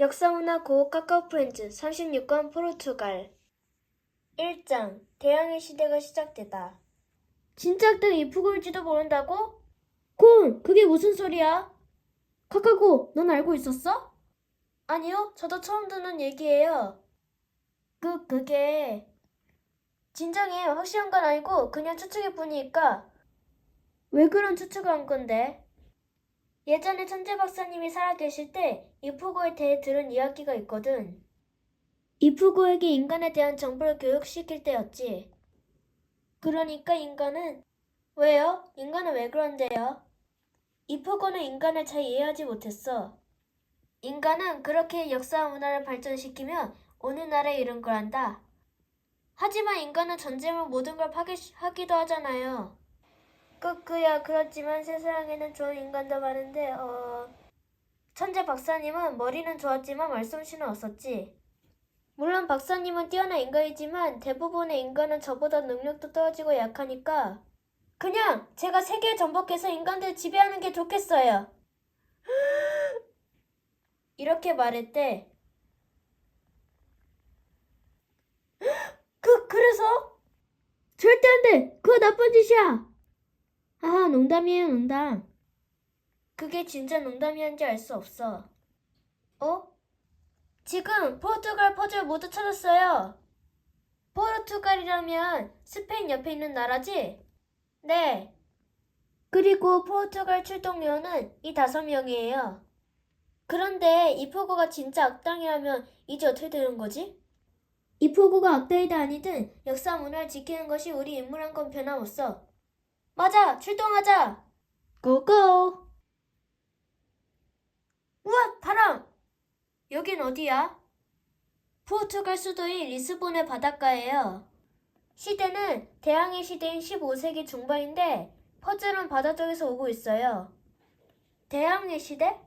역사문화 고급 카카오 프렌즈 36권 포르투갈 1장 대항해 시대가 시작되다 악당 이프골지도 모른다고? 곤! 그게 무슨 소리야? 카카고, 넌 알고 있었어? 아니요, 저도 처음 듣는 얘기예요. 그, 그게... 진정해, 확실한 건 아니고 그냥 추측일 뿐이니까. 왜 그런 추측을 한 건데? 예전에 천재 박사님이 살아계실 때 이프고에 대해 들은 이야기가 있거든. 이프고에게 인간에 대한 정보를 교육시킬 때였지. 그러니까 인간은 왜요? 인간은 왜 그런데요? 이프고는 인간을 잘 이해하지 못했어. 인간은 그렇게 역사와 문화를 발전시키며 오늘날에 이른 거란다. 하지만 인간은 전쟁으로 모든 걸 파괴하기도 하잖아요. 끄끄야 그렇지만 세상에는 좋은 인간도 많은데 어... 천재 박사님은 머리는 좋았지만 말솜씨는 없었지. 물론 박사님은 뛰어난 인간이지만 대부분의 인간은 저보다 능력도 떨어지고 약하니까 그냥 제가 세계에 전복해서 인간들 지배하는 게 좋겠어요. 이렇게 말했대. 그 그래서 절대 안 돼. 그거 나쁜 짓이야. 아, 농담이에요, 농담. 그게 진짜 농담이었는지 알 수 없어. 어? 지금 포르투갈 퍼즐 모두 찾았어요. 포르투갈이라면 스페인 옆에 있는 나라지? 네. 그리고 포르투갈 출동료는 이 다섯 명이에요. 그런데 이포고가 진짜 악당이라면 이제 어떻게 되는 거지? 이포고가 악당이든 아니든 역사 문화를 지키는 것이 우리 임무란 건 변함없어. 맞아, 출동하자. 고고. 우와, 바람. 여긴 어디야? 포르투갈 수도인 리스본의 바닷가예요. 시대는 대항해 시대인 15세기 중반인데 퍼즐은 바다 쪽에서 오고 있어요. 대항해 시대?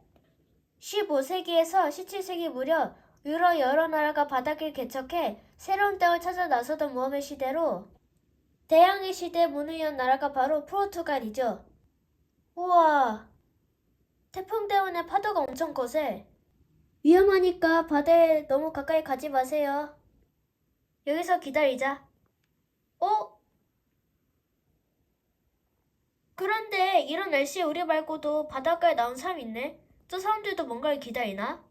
15세기에서 17세기 무렵 유럽 여러 나라가 바닥을 개척해 새로운 땅을 찾아 나서던 모험의 시대로 대항해 시대 문을 연 나라가 바로 포르투갈이죠. 우와, 태풍 때문에 파도가 엄청 거세. 위험하니까 바다에 너무 가까이 가지 마세요. 여기서 기다리자. 어? 그런데 이런 날씨에 우리 말고도 바닷가에 나온 사람 있네. 저 사람들도 뭔가를 기다리나?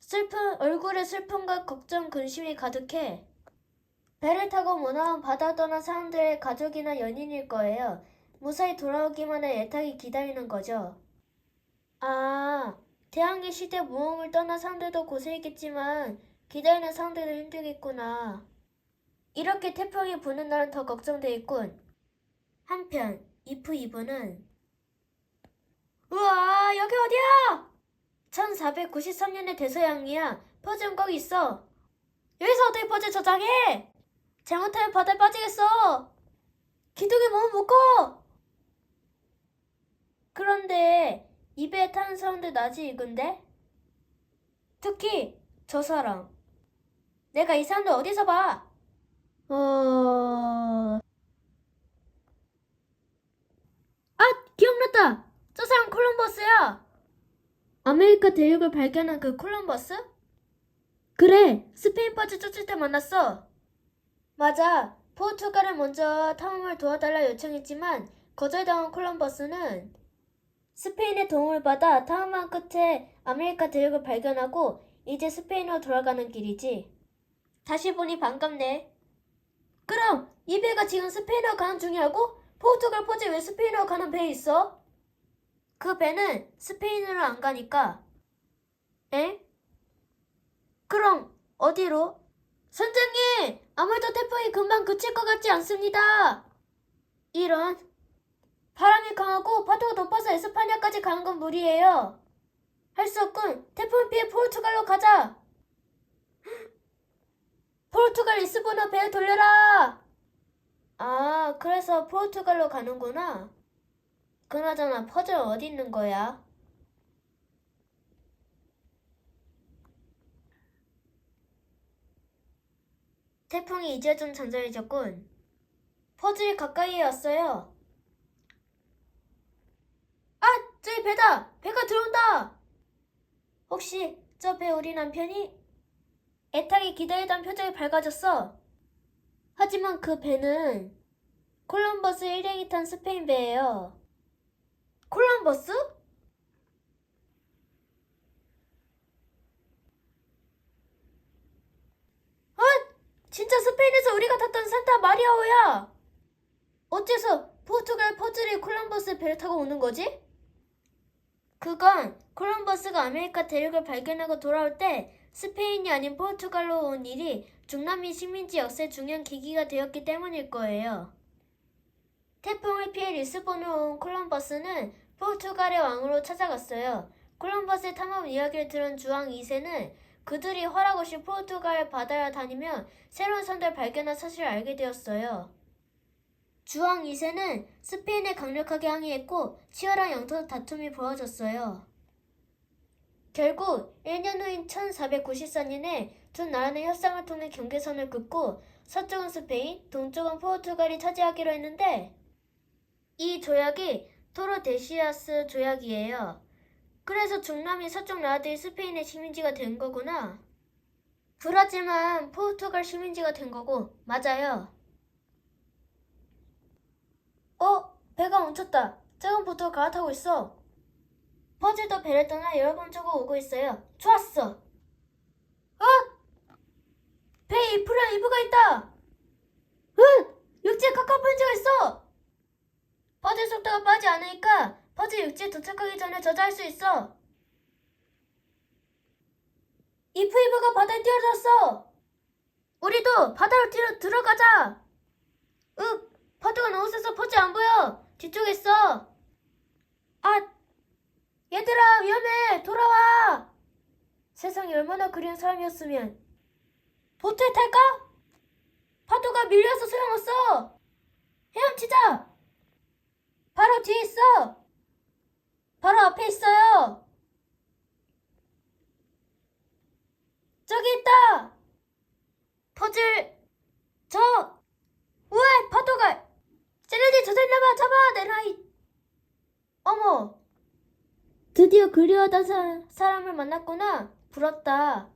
슬픈 얼굴에 슬픔과 걱정, 근심이 가득해. 배를 타고 머나먼 바다 떠난 사람들의 가족이나 연인일 거예요. 무사히 돌아오기만 해 애타게 기다리는 거죠. 아, 대항해 시대 모험을 떠난 사람들도 고생했겠지만 기다리는 사람들도 힘들겠구나. 이렇게 태풍이 부는 날은 더 걱정돼 있군. 한편 이프 이브는 우와 여기 어디야? 1493년의 대서양이야. 퍼즐은 거기 있어. 여기서 어떻게 퍼즐 저장해? 잘못하면 바다에 빠지겠어. 기둥에 몸을 묶어. 그런데 입에 타는 사람들 낮이 익은데? 특히 저 사람. 내가 이 사람들 어디서 봐? 어... 아, 기억났다. 저 사람 콜럼버스야. 아메리카 대륙을 발견한 그 콜럼버스? 그래, 스페인 퍼즐 쫓을 때 만났어. 맞아. 포르투갈을 먼저 탐험을 도와달라 요청했지만 거절당한 콜럼버스는 스페인의 도움을 받아 탐험한 끝에 아메리카 대륙을 발견하고 이제 스페인으로 돌아가는 길이지. 다시 보니 반갑네. 그럼 이 배가 지금 스페인으로 가는 중이라고? 포르투갈 퍼즐 왜 스페인으로 가는 배에 있어? 그 배는 스페인으로 안 가니까. 에? 그럼 어디로? 선장님! 아무래도 태풍이 금방 그칠 것 같지 않습니다. 이런. 바람이 강하고 파도가 높아서 에스파냐까지 가는 건 무리예요. 할 수 없군. 태풍을 피해 포르투갈로 가자. 포르투갈 리스본어 배에 돌려라. 아, 그래서 포르투갈로 가는구나. 그나저나 퍼즐 어디 있는 거야? 태풍이 이제 좀 잔잔해졌군. 퍼즐이 가까이에 왔어요. 아, 저기 배다! 배가 들어온다! 혹시 저 배 우리 남편이 애타게 기다리던 표정이 밝아졌어. 하지만 그 배는 콜럼버스 일행이 탄 스페인 배예요. 콜럼버스? 아, 진짜 스페인에서 우리가 탔던 산타 마리아호야. 어째서 포르투갈 퍼즐이 콜럼버스 배를 타고 오는 거지? 그건 콜럼버스가 아메리카 대륙을 발견하고 돌아올 때 스페인이 아닌 포르투갈로 온 일이 중남미 식민지 역사의 중요한 계기가 되었기 때문일 거예요. 태풍을 피해 리스본으로 온 콜럼버스는 포르투갈의 왕으로 찾아갔어요. 콜럼버스의 탐험 이야기를 들은 주왕 2세는 그들이 허락 없이 포르투갈 바다를 다니며 새로운 섬들 발견한 사실을 알게 되었어요. 주왕 2세는 스페인에 강력하게 항의했고 치열한 영토 다툼이 벌어졌어요. 결국 1년 후인 1494년에 두 나라는 협상을 통해 경계선을 긋고 서쪽은 스페인, 동쪽은 포르투갈이 차지하기로 했는데 이 조약이 토로데시아스 조약이에요. 그래서 중남미 서쪽 나라들이 스페인의 식민지가 된 거구나. 브라질만 포르투갈 식민지가 된 거고 맞아요. 어? 배가 멈췄다. 보트가 갈아타고 있어. 퍼즐도 배를 떠나 여러 번 쪽으로 오고 있어요. 좋았어. 어? 배에 이프랑 이브가 있다. 응! 육지에 카카오 펀치가 있어. 퍼즐 속도가 빠지 않으니까 퍼즐 육지에 도착하기 전에 저장할 수 있어. 이프 이브가 바다에 뛰어들었어. 우리도 바다로 뛰어 들어가자. 윽! 파도가 너무 세서 퍼즐 안 보여. 뒤쪽에 있어. 아, 얘들아 위험해. 돌아와. 세상이 얼마나 그리운 사람이었으면 보트에 탈까? 파도가 밀려서 소용없어. 헤엄치자. 바로 뒤에 있어. 바로 앞에 있어요. 저기 있다. 퍼즐 저 우와 파도가 쟤네들 젖어있나봐 잡아 내놔이 드디어 그리워하던 사, 사람을 만났구나. 부럽다.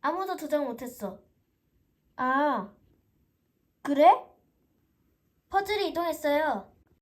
아무도 도장 못했어. 아 그래? 퍼즐이 이동했어요